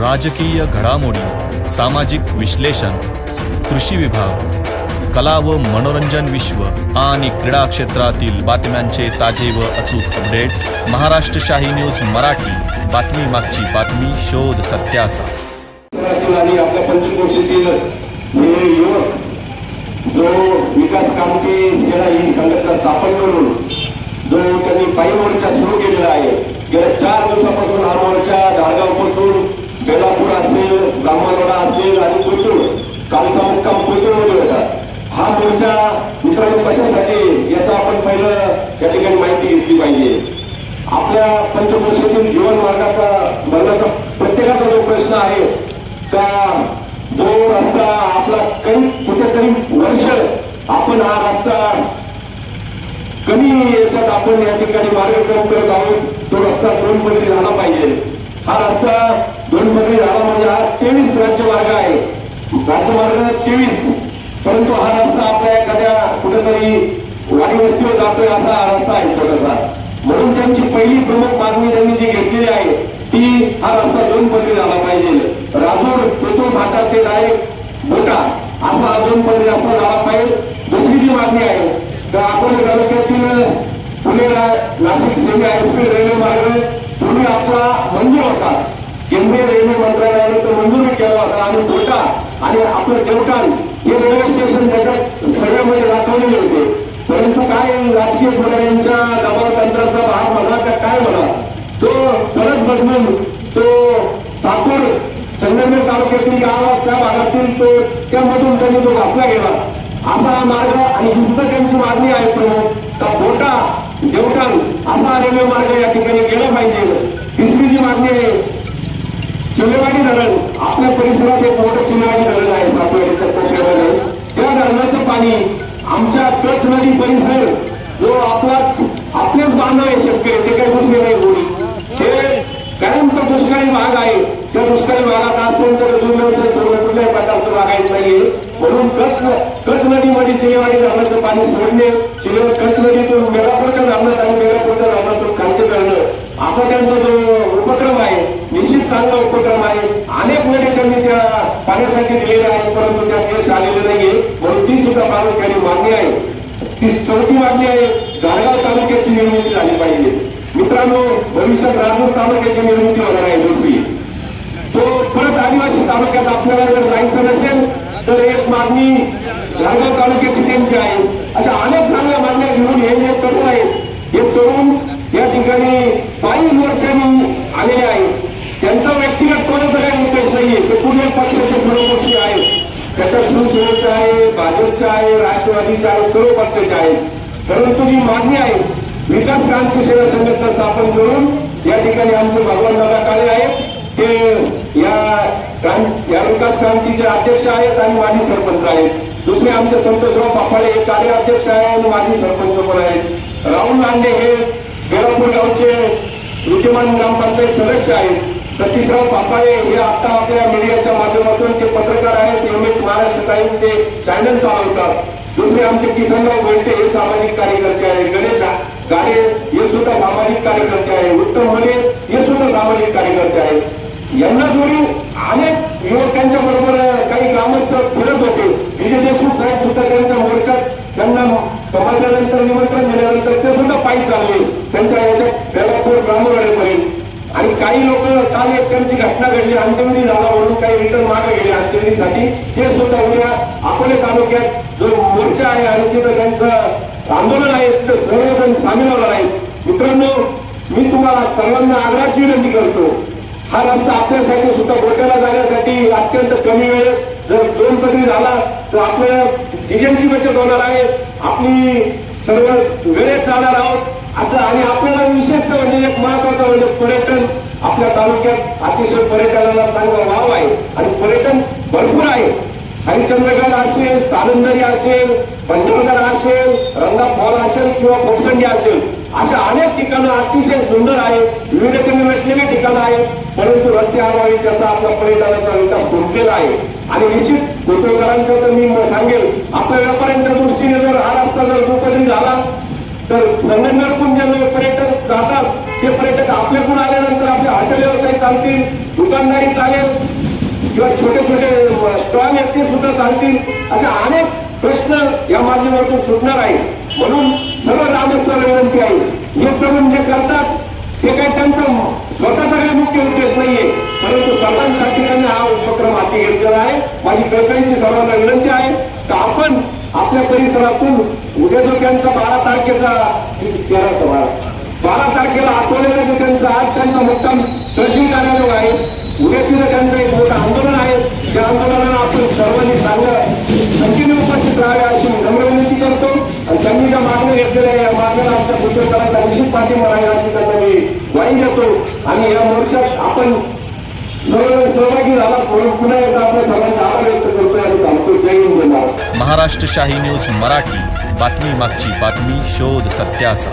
राजकीय घडामोडी सामाजिक विश्लेषण कृषी विभाग कला व मनोरंजन विश्व आणि क्रीडा क्षेत्रातील बातम्यांचे ताजे व अचूक अपडेट्स महाराष्ट्र शाही न्यूज मराठी बातमी मागची बातमी शोध सत्याचा. आणि आपल्या पंचक्रोशीतील हे युवक जो विकास कामती सेना ही संघटना स्थापन करून जो त्यांनी पायी मोर्चा सुरू केलेला आहे. गेल्या चार दिवसापासून हा मोर्चा धारगावपासून बेलापूर असेल ब्राह्मणवाडा असेल आणि पुतूर कालचा मुक्काम कुतूरमध्ये होता हा मोर्चा दुसरा कशासाठी याचा आपण पहिलं या ठिकाणी माहिती घेतली पाहिजे. आपल्या पंचकोशातील जीवन मार्गाचा मरणाचा प्रत्येकाचा जो प्रश्न आहे का जो रस्ता आपला काही कुठेतरी वर्ष आपण हा रस्ता कमी याच्यात आपण या ठिकाणी मार्गक्रम करत आहोत तो रस्ता दोन पदरी झाला पाहिजे. हा रस्ता दोन पदवी झाला म्हणजे हा तेवीस राज्यमार्ग आहे. राज्यमार्ग तेवीस. परंतु हा रस्ता आपल्या एखाद्या कुठेतरी वाडी वस्तीवर जातोय असा हा रस्ता आहे छोटासा. म्हणून त्यांची पहिली प्रमुख मागणी त्यांनी जी घेतलेली आहे ती हा रस्ता दोन पदरी झाला पाहिजे. राजूर पेट्रोल फाटा ते डायरेक्ट मोठा असा हा दोन पदरी रस्ता झाला पाहिजे. दुसरी जी मागणी आहे तर अकोले तालुक्यातील Pune Nashik semi high speed railway मार्ग पूर्वी आपला मंजूर होता केंद्रीय रेल्वे मंत्रालयाने तो मंजूर केला होता. आणि कोटा आणि आपलं देवटाण हे रेल्वे स्टेशन त्याच्यात सर्वेमध्ये दाखवलेले होते. परंतु काय राजकीय पुढाऱ्यांच्या दबाव तंत्राचा भाग म्हणा का काय म्हणा तो परत बदलून तो सापूर संगमेर तालुक्यातील गावात त्या भागातील तो त्यामधून त्यांनी तो घातला गेला. असा हा मार्ग आणि ही सुद्धा त्यांची मागणी आहे प्रमुख का बोटा असा रेल्वे मार्ग या ठिकाणी गेला पाहिजे. तिसरी जी मागणी आहे चिल्लेवाडी धरण आपल्या परिसरात एक मोठं चिल्लेवाडी धरण आहे सातवाडीच्या कोपऱ्यामध्ये. त्या धरणाचं पाणी आमच्या कच नदी परिसर जो आपलाच आपलेच बांधव आहे शेतकरी ते काही दुसरे नाही कोणी. ते कायम तो दुष्काळी भाग आहे. त्या दुष्काळी भागात आज त्यांच्याकडे दूध सगळं कुठल्याही प्रकारचं भाग बागायत नाहीये म्हणून कच कच नदीमध्ये चिलेवाडी धरणाचं पाणी सोडणे चिले कच नदीतून मेळापूरच्या धरणात आणि मेळापूरच्या धरणातून खालचे धरणं असा त्यांचा जो उपक्रम आहे निश्चित चांगला उपक्रम आहे अनेक वेळी त्यांनी त्या पाण्यासाठी दिलेले आहे परंतु त्या यश आलेले नाहीये म्हणून ती सुद्धा ठिकाणी मागणी आहे. ती चौथी मागणी आहे. गाळगाव तालुक्याची निर्मिती झाली पाहिजे. मित्रांनो भविष्यात राजूर तालुक्याची निर्मिती होणार आहे दुसरी. तो परत आदिवासी तालुक्यात आपल्याला जर जायचं नसेल तर एक मागणी गाळगाव तालुक्याची त्यांची आहे. अशा अनेक चांगल्या मागण्या घेऊन हे जे तरुण आहेत हे तरुण या ठिकाणी पायी मोर्चांनी आलेले आहेत. त्यांचा व्यक्तिगत कोणाचा काही उद्देश नाहीये. ते पूर्ण पक्षाचे सर्वपक्षीय आहेत. त्याचा शिवसेनेचा आहे भाजपचा आहे राष्ट्रवादीचा आहे सर्व पक्षाचे आहेत परंतु जी मागणी आहे विकास क्रांती सेवा संघटना स्थापन करून या ठिकाणी आमचे भगवान दादा काळे आहेत. ते या या विकास क्रांतीचे अध्यक्ष आहेत आणि माजी सरपंच आहेत. दुसरे आमचे संतोषराव पापाळे हे कार्याध्यक्ष आहे आणि माजी सरपंच पण आहेत. राहुल लांडे हे बेलापूर गावचे विद्यमान ग्रामपंचायत सदस्य आहेत. सतीशराव पापाळे हे आता आपल्या मीडियाच्या माध्यमातून ते पत्रकार आहेत एमएच महाराष्ट्र टाइम ते चॅनल चालवतात. दुसरे आमचे किसनराव गोयटे हे सामाजिक कार्यकर्ते आहे गणेश गाडे हे सुद्धा सामाजिक कार्यकर्ते आहे उत्तम मले हे सुद्धा सामाजिक कार्यकर्ते आहेत. यांना जोडून अनेक युवकांच्या बरोबर काही ग्रामस्थ फिरत होते. विजय देशमुख साहेब सुद्धा त्यांच्या मोर्चात त्यांना समाजल्यानंतर निमंत्रण दिल्यानंतर ते सुद्धा पायी चालले. त्यांच्या याच्या बेलापूर ब्राह्मणवाड्यापर्यंत आणि काही लोक काल एक त्यांची घटना घडली अंत्यविधी झाला म्हणून काही रिटर्न मागे गेले अंत्यविधीसाठी. ते सुद्धा उद्या अकोले तालुक्यात जो मोर्चा आहे आणि तिथं त्यांचं आंदोलन आहे तिथं सर्वजण सामील होणार आहेत. मित्रांनो मी तुम्हाला सर्वांना आग्रहाची विनंती करतो हा रस्ता आपल्यासाठी सुद्धा गोट्याला जाण्यासाठी अत्यंत कमी वेळ जर दोन पदरी झाला तर आपल्या डिझेलची बचत होणार आहे. आपली सर्व वेळेत जाणार आहोत. असं आणि आपल्याला विशेषतः म्हणजे पर्यटन आपल्या तालुक्यात अतिशय पर्यटनाला चांगला वाव आहे आणि पर्यटन भरपूर आहे. हरिश्चंद्रगड असेल सारंदरी असेल भंडारदरा असेल रंगा फॉल असेल किंवा खोपसंडी असेल अशा अनेक ठिकाणं अतिशय सुंदर आहेत विविधतेने नसलेली ठिकाणं आहेत परंतु रस्ते अभावी त्याचा आपला पर्यटनाचा विकास खुंटलेला आहे. आणि निश्चित उद्योगकारांचं तर मी सांगेल आपल्या व्यापाऱ्यांच्या दृष्टीने जर हा रस्ता जर दुपदरी झाला तर संगमनेरकडून जे पर्यटक जातात ते पर्यटक आपल्याकडून आल्यानंतर आपले हॉटेल व्यवसाय चालतील दुकानदारी चालेल किंवा छोटे छोटे स्टॉल आहेत ते सुद्धा चालतील अशा अनेक प्रश्न या माध्यमातून सुटणार आहे म्हणून सर्व ग्रामस्थांना विनंती आहे हे तरुण जे करतात ते काही त्यांचा स्वतःचा काही मुख्य उद्देश नाहीये परंतु सर्वांसाठी त्यांनी हा उपक्रम हाती घेतलेला आहे. माझी कळकळीची सर्वांना विनंती आहे तर आपण आपल्या परिसरातून उद्या जो त्यांचा बारा तारखेचा बारा तारखेला आठवलेला जो त्यांचा आज त्यांचा मुक्काम तहसील कार्यालय आहे उद्या तिथं त्यांचं एक मोठं आंदोलन आहे. त्या आंदोलनाला आपण सर्वांनी चांगलं संख्येने उपस्थित राहावे अशी मी नम्र विनंती करतो. आणि त्यांनी ज्या मागण्या घेतलेल्या या मागण्याला आमच्या पुत्रकारांचा निश्चित पाठिंबा राहील अशी त्यांना मी वाईन देतो. आणि या मोर्चात आपण सहभागी झाला पुन्हा एकदा आपल्या सर्वांचे आभार व्यक्त करतोय आणि सांगतो जय हिंद महाराष्ट्र शाही न्यूज मराठी. बातमी मागची बातमी शोध सत्याचा.